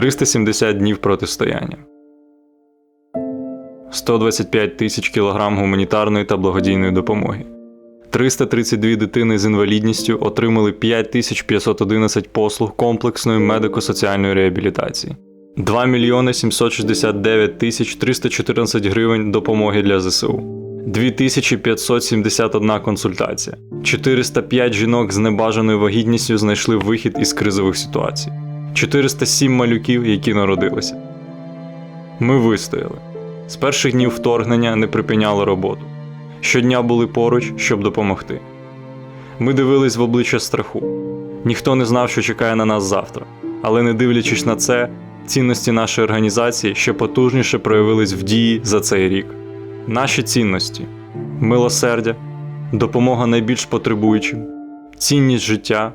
370 днів протистояння. 125 тисяч кілограм гуманітарної та благодійної допомоги. 332 дитини з інвалідністю отримали 5511 послуг комплексної медико-соціальної реабілітації. 2 мільйони 769 тисяч 314 гривень допомоги для ЗСУ. 2571 консультація. 405 жінок з небажаною вагітністю знайшли вихід із кризових ситуацій. 407 малюків, які народилися. Ми вистояли. З перших днів вторгнення не припиняли роботу. Щодня були поруч, щоб допомогти. Ми дивились в обличчя страху. Ніхто не знав, що чекає на нас завтра. Але не дивлячись на це, цінності нашої організації ще потужніше проявились в дії за цей рік. Наші цінності милосердя, допомога найбільш потребуючим, цінність життя,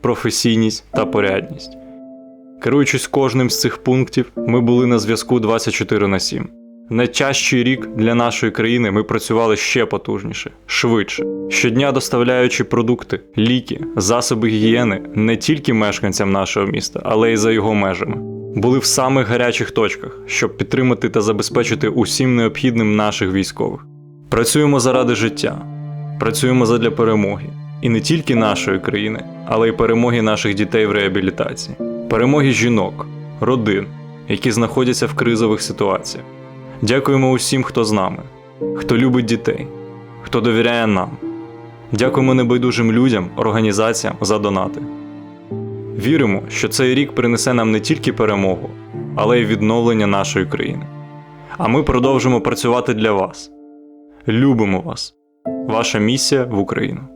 професійність та порядність. Керуючись кожним з цих пунктів, ми були на зв'язку 24 на 7. Найтяжчий рік для нашої країни ми працювали ще потужніше, швидше, щодня доставляючи продукти, ліки, засоби гігієни не тільки мешканцям нашого міста, але й за його межами. Були в самих гарячих точках, щоб підтримати та забезпечити усім необхідним наших військових. Працюємо заради життя, працюємо задля перемоги. І не тільки нашої країни, але й перемоги наших дітей в реабілітації, перемоги жінок, родин, які знаходяться в кризових ситуаціях. Дякуємо усім, хто з нами, хто любить дітей, хто довіряє нам. Дякуємо небайдужим людям, організаціям за донати. Віримо, що цей рік принесе нам не тільки перемогу, але й відновлення нашої країни. А ми продовжимо працювати для вас. Любимо вас! Ваша місія в Україну.